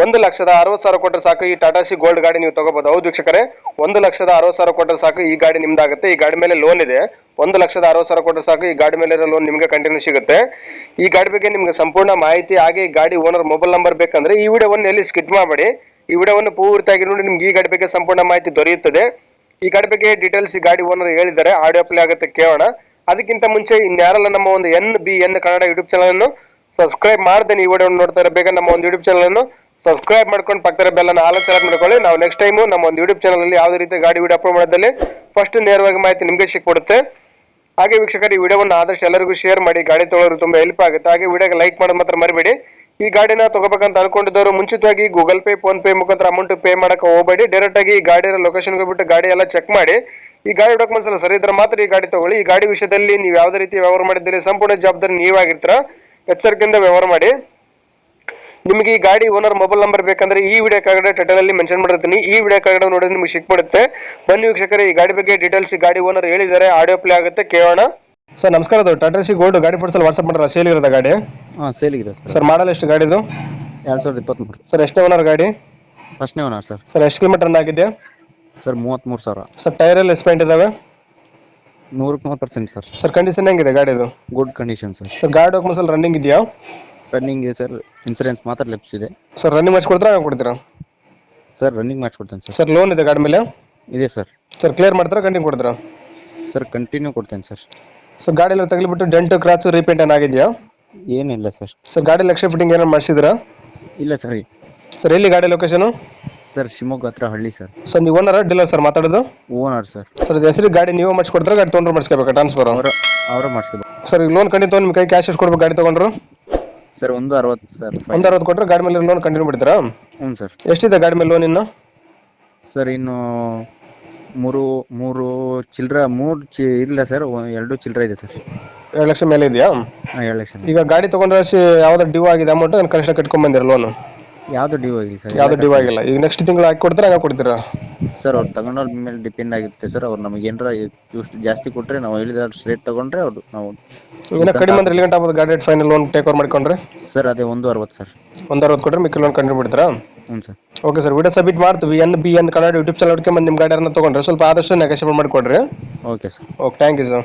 ಒಂದು ಲಕ್ಷದ ಅರವತ್ತು ಸಾವಿರ ಕೊಟ್ಟರೆ ಸಾಕು. ಈ ಟಾಟಾ ಸಿ ಗೋಲ್ಡ್ ಗಾಡಿ ನೀವು ತಗೋಬಹುದು ಹೌದು ವೀಕ್ಷಕರೇ, ಒಂದು ಲಕ್ಷದ ಅರವತ್ತು ಸಾವಿರ ಕೊಟ್ಟರೆ ಸಾಕು, ಈ ಗಾಡಿ ನಿಮ್ದಾಗುತ್ತೆ. ಈ ಗಾಡಿ ಮೇಲೆ ಲೋನ್ ಇದೆ. ಒಂದು ಲಕ್ಷದ ಅರವತ್ತು ಸಾವಿರ ಕೊಟ್ಟರೆ ಸಾಕು, ಈ ಗಾಡಿ ಮೇಲೆ ಲೋನ್ ನಿಮಗೆ ಕಂಟಿನ್ಯೂ ಸಿಗುತ್ತೆ. ಈ ಗಾಡಿ ಬಗ್ಗೆ ನಿಮಗೆ ಸಂಪೂರ್ಣ ಮಾಹಿತಿ, ಹಾಗೆ ಈ ಗಾಡಿ ಓನರ್ ಮೊಬೈಲ್ ನಂಬರ್ ಬೇಕಂದ್ರೆ ಈ ವಿಡಿಯೋವನ್ನು ಎಲ್ಲಿ ಸ್ಕಿಪ್ ಮಾಡಬೇಡಿ. ಈ ವಿಡಿಯೋವನ್ನು ಪೂರ್ತಿಯಾಗಿ ನೋಡಿ, ನಿಮ್ಗೆ ಈ ಗಾಡಿ ಬಗ್ಗೆ ಸಂಪೂರ್ಣ ಮಾಹಿತಿ ದೊರೆಯುತ್ತದೆ. ಈ ಗಾಡಿ ಬಗ್ಗೆ ಡೀಟೇಲ್ಸ್ ಈ ಗಾಡಿ ಓನರ್ ಹೇಳಿದ್ದಾರೆ. ಆಡಿಯೋ ಪ್ಲೇ ಆಗುತ್ತೆ, ಕೇಳೋಣ. ಅದಕ್ಕಿಂತ ಮುಂಚೆ ಇನ್ಯಾರಲ್ಲ ನಮ್ಮ ಒಂದು N B N Kannada YouTube ಚಾನಲನ್ನು ಸಬ್ಸ್ಕ್ರೈಬ್ ಮಾಡ್ದೆ ಈ ವಿಡಿಯೋ ನೋಡ್ತಾ ಬೇಗ ನಮ್ಮ ಒಂದು ಯೂಟ್ಯೂಬ್ ಚಾನಲನ್ನು ಸಬ್ಸ್ಕ್ರೈಬ್ ಮಾಡ್ಕೊಂಡು ಪಕ್ಕದ ಬೆಲ್ಲನ ಆಲ್ ಸೆಲೆಕ್ಟ್ ಮಾಡ್ಕೊಳ್ಳಿ. ನಾವು ನೆಕ್ಸ್ಟ್ ಟೈಮು ನಮ್ಮ ಒಂದು ಯೂಟ್ಯೂಬ್ ಚಾನಲಲ್ಲಿ ಯಾವುದೇ ರೀತಿ ಗಾಡಿ ವಿಡಿಯೋ ಅಪ್ಲೋಡ್ ಮಾಡೋದಲ್ಲಿ ಫಸ್ಟ್ ನೇರವಾಗಿ ಮಾಹಿತಿ ನಿಮಗೆ ಸಿಕ್ಬಿಡುತ್ತೆ. ಹಾಗೆ ವೀಕ್ಷಕರು, ಈ ವಿಡಿಯೋವನ್ನು ಆದಷ್ಟು ಎಲ್ಲರಿಗೂ ಶೇರ್ ಮಾಡಿ, ಗಾಡಿ ತೊಗೊಳ್ಳೋರು ತುಂಬ ಹೆಲ್ಪ್ ಆಗುತ್ತೆ. ಹಾಗೆ ವಿಡಿಯೋಗೆ ಲೈಕ್ ಮಾಡೋದು ಮಾತ್ರ ಮರಿಬೇಡಿ. ಈ ಗಾಡಿನ ತಗೋಬೇಕಂತ ಅನ್ಕೊಂಡಿದ್ದವರು ಮುಂಚಿತವಾಗಿ ಗೂಗಲ್ ಪೇ ಫೋನ್ ಪೇ ಮುಖಾಂತರ ಅಮೌಂಟ್ ಪೇ ಮಾಡಕ್ಕೆ ಹೋಗಬೇಡಿ. ಡೈರೆಕ್ಟ್ ಆಗಿ ಈ ಗಾಡಿಯ ಲೊಕೇಶನ್ಗೆ ಹೋಗ್ಬಿಟ್ಟು ಗಾಡಿ ಎಲ್ಲ ಚೆಕ್ ಮಾಡಿ. ಈ ಗಾಡಿ ಡಾಕ್ಯುಮೆಂಟ್ಸ್ ಎಲ್ಲ ಸರಿ ಇದ್ರೆ ಮಾತ್ರ ಈ ಗಾಡಿ ತಗೊಳ್ಳಿ. ಈ ಗಾಡಿ ವಿಷಯದಲ್ಲಿ ನೀವು ಯಾವುದೇ ರೀತಿ ವ್ಯವಹಾರ ಮಾಡಿದ್ದೀರಿ ಸಂಪೂರ್ಣ ಜವಾಬ್ದಾರಿ ನೀವಾಗಿರ್ತೀರ. ಎಚ್ಚರಿಕೆಯಿಂದ ವ್ಯವಹಾರ ಮಾಡಿ. ನಿಮಗೆ ಈ ಗಾಡಿ ಓನರ್ ಮೊಬೈಲ್ ನಂಬರ್ ಬೇಕಂದ್ರೆ ಈ ವಿಡಿಯೋ ಕೆಳಗಡೆ ಟೈಟಲಲ್ಲಿ ಮೆನ್ಷನ್ ಮಾಡಿರ್ತೀನಿ. ಈ ವಿಡಿಯೋ ಕೆಳಗಡೆ ನೋಡಿದ್ರೆ ನಿಮಗೆ ಸಿಕ್ಬಿಡುತ್ತೆ. ಬನ್ನಿ ವೀಕ್ಷಕರೇ ಈ ಗಾಡಿ ಬಗ್ಗೆ ಡೀಟೇಲ್ಸ್ ಈ ಗಾಡಿ ಓನರ್ ಹೇಳಿದ್ದಾರೆ. ಆಡಿಯೋ ಪ್ಲೇ ಆಗುತ್ತೆ ಕೇಳೋಣ. ಸರ್ ನಮಸ್ಕಾರ ಅದು. ಟಾಟಾ ಸಿ ಗೋಲ್ಡ್ ಗಾಡಿ ಫೋಟೋಸಲ್ಲಿ ವಾಟ್ಸಪ್ ಮಾಡ್ರ ಸೇಲ್ ಇರೋದ ಗಾಡಿ? ಹಾಂ ಸೇಲಿಗಿದೆ ಸರ್. ಸರ್ ಮಾಡಲ್ ಎಷ್ಟು ಗಾಡಿದು? ಎರಡು ಸಾವಿರದ ಇಪ್ಪತ್ತ್ಮೂರು ಸರ್ ಎಷ್ಟೇ ಓನರ್ ಗಾಡಿ? ಫಸ್ಟ್ನೇ ಓನರ್ ಸರ್. ಸರ್ ಎಷ್ಟು ಕಿಲೋಮೀಟರ್ ರನ್ ಆಗಿದೆ? ಸರ್ ಮೂವತ್ತ್ಮೂರು ಸಾವಿರ. ಸರ್ ಟೈರ್ ಎಲ್ಲ ಎಸ್ಪೆಂಟ್ ಇದಾವೆ? ನೂರಕ್ಕೆ ಮೂವತ್ತು ಪರ್ಸೆಂಟ್ ಸರ್. ಸರ್ ಕಂಡೀಷನ್ ಹೆಂಗಿದೆ ಗಾಡಿದು? Good condition sir. ಸರ್ ಗಾಡಿ ಡಾಕ್ಯುಮೆಂಟ್ಸ್ ಅಲ್ಲಿ ರನ್ನಿಂಗ್ ಇದೆಯಾ? ರನ್ನಿಂಗ್ ಇದೆ ಸರ್ ಇನ್ಸೂರೆನ್ಸ್ ಮಾತ್ರ ಲಭಿಸಿದೆ. ಸರ್ ರನ್ನಿಂಗ್ ಮಾಡಿಸ್ಕೊಡ್ತೀರಾ ಕೊಡ್ತೀರಾ ಸರ್ ರನ್ನಿಂಗ್ ಮಾಡಿಸ್ಕೊಡ್ತೇನೆ ಸರ್ ಸರ್ ಲೋನ್ ಇದೆ ಗಾಡಿ ಮೇಲೆ? ಇದೆ ಸರ್ ಸರ್ ಕ್ಲಿಯರ್ ಮಾಡ್ತೀರಾ ಕಂಟಿನ್ಯೂ ಕೊಡ್ತೀರಾ? ಸರ್ ಕಂಟಿನ್ಯೂ ಕೊಡ್ತೇನೆ ಸರ್ ಸರ್ ಗಾಡಿ ಎಲ್ಲ ತಗಲಿಬಿಟ್ಟು ಡೆಂಟ್ ಕ್ರಾಚು ರೀಪೇಂಟ್ ಏನಾಗಿದೆಯಾ ಏನಿಲ್ಲ ಸರ್ ಸರ್ ಗಾಡಿ ಲಕ್ಷ ಫಿಟ್ಟಿಂಗ್ ಏನಾರು ಮಾಡಿಸಿದ್ರಾ? ಇಲ್ಲ ಸರ್ ಸರ್ ಎಲ್ಲಿ ಗಾಡಿ ಲೊಕೇಶನು ಸರ್ ಶಿವಮೊಗ್ಗ ಹತ್ರ ಹಳ್ಳಿ ಸರ್ ಸರ್ ನೀವು ಓನರ್ ಡೀಲರ್ ಸರ್ ಮಾತಾಡೋದು? ಓನರ್ ಸರ್ ಸರ್ ಇದು ಹೆಸರು ಗಾಡಿ ನೀವು ಮಾಡಿಸ್ಕೊಡ್ತಾರೆ ಗಾಡಿ ತೊಗೊಂಡ್ರು ಮಾಡಿಸ್ಕೋಬೇಕಾ ಟ್ರಾನ್ಸ್ಫರ್ ಅವರ ಅವರೇ ಮಾಡಿಸ್ಕೋಬೇಕು. ಸರ್ ಈಗ ಲೋನ್ ಕಂಟಿನ್ಯೂ ನಿಮ್ಮ ಕೈ ಕ್ಯಾಶ್ ಎಷ್ಟು ಕೊಡ್ಬೇಕು ಗಾಡಿ ತೊಗೊಂಡ್ರು? ಸರ್ ಒಂದು ಅರವತ್ತು ಸರ್ ಒಂದು ಅರವತ್ತು ಕೊಟ್ಟರೆ ಗಾಡಿ ಮೇಲೆ ಲೋನ್ ಕಂಟಿನ್ಯೂ ಬಿಡ್ತೀರಾ ಹ್ಞೂ ಸರ್. ಎಷ್ಟಿದೆ ಗಾಡಿ ಮೇಲೆ ಲೋನ್ ಇನ್ನು? ಸರ್ ಇನ್ನು ಮೂರು ಮೂರು ಚಿಲ್ಲರ ಮೂರು ಚಿ ಇಲ್ಲ ಸರ್ ಎರಡು ಚಿಲ್ಲರ ಇದೆ ಸರ್. ಎರಡು ಲಕ್ಷ ಮೇಲೆ ಇದೆಯಾ? ಹಾಂ ಎರಡು ಲಕ್ಷ ಈಗ ಗಾಡಿ ತೊಗೊಂಡ್ರೆ ಯಾವ್ದು ಡ್ಯೂ ಆಗಿದೆ ಅಮೌಂಟ್ ನಾನು ಕನಿಷ್ಠ ಕಟ್ಕೊಂಡ್ ಬಂದಿರ ಲೋನ್ ಯಾವುದು ಡ್ಯೂ ಆಗಿಲ್ಲ ಸರ್ ಯಾವ್ದು ಡ್ಯೂ ಆಗಿಲ್ಲ. ಈಗ ನೆಕ್ಸ್ಟ್ ತಿಂಗಳು ಹಾಕಿ ಕೊಡ್ತೀರಾ ಹಂಗೆ ಕೊಡ್ತೀರಾ? ಸರ್ ಅವ್ರು ತಗೊಂಡವ್ರ ಮೇಲೆ ಡಿಪೆಂಡ್ ಆಗಿರುತ್ತೆ ಸರ್. ಅವ್ರು ನಮಗೆ ಏನರ ಜಾಸ್ತಿ ಕೊಟ್ಟರೆ ನಾವು ಹೇಳಿದ ರೇಟ್ ತಗೊಂಡ್ರೆ ಅವ್ರು ನಾವು ಏನೋ ಕಡಿಮೆ ಅಂದ್ರೆ ಎಲ್ಲಿ ಗಂಟೆ ಆಗ್ಬೋದು? ಗಾಡಿ rate final loan take over ಮಾಡ್ಕೊಂಡ್ರೆ? ಸರ್ ಅದೇ ಒಂದು ಅರವತ್ತು ಸರ್. ಒಂದು ಅರವತ್ತು ಕೊಟ್ರೆ ಮಿಕ್ಕಿ ಲೋನ್ ಕಂಡು ಬಿಡ್ತೀರಾ ಹ್ಞೂ sir. Okay sir video submit ಮಾಡ್ತೀವಿ. N B N Kannada YouTube channel ಹುಡ್ಕೊಂಡ್ ನಿಮ್ಮ ಗಾಡಿಯನ್ನು ತೊಗೊಂಡ್ರೆ ಸ್ವಲ್ಪ ಆದಷ್ಟು ನೆಗೋಷಿಯೇಟ್ ಮಾಡಿಕೊಡ್ರಿ. Okay sir okay thank you sir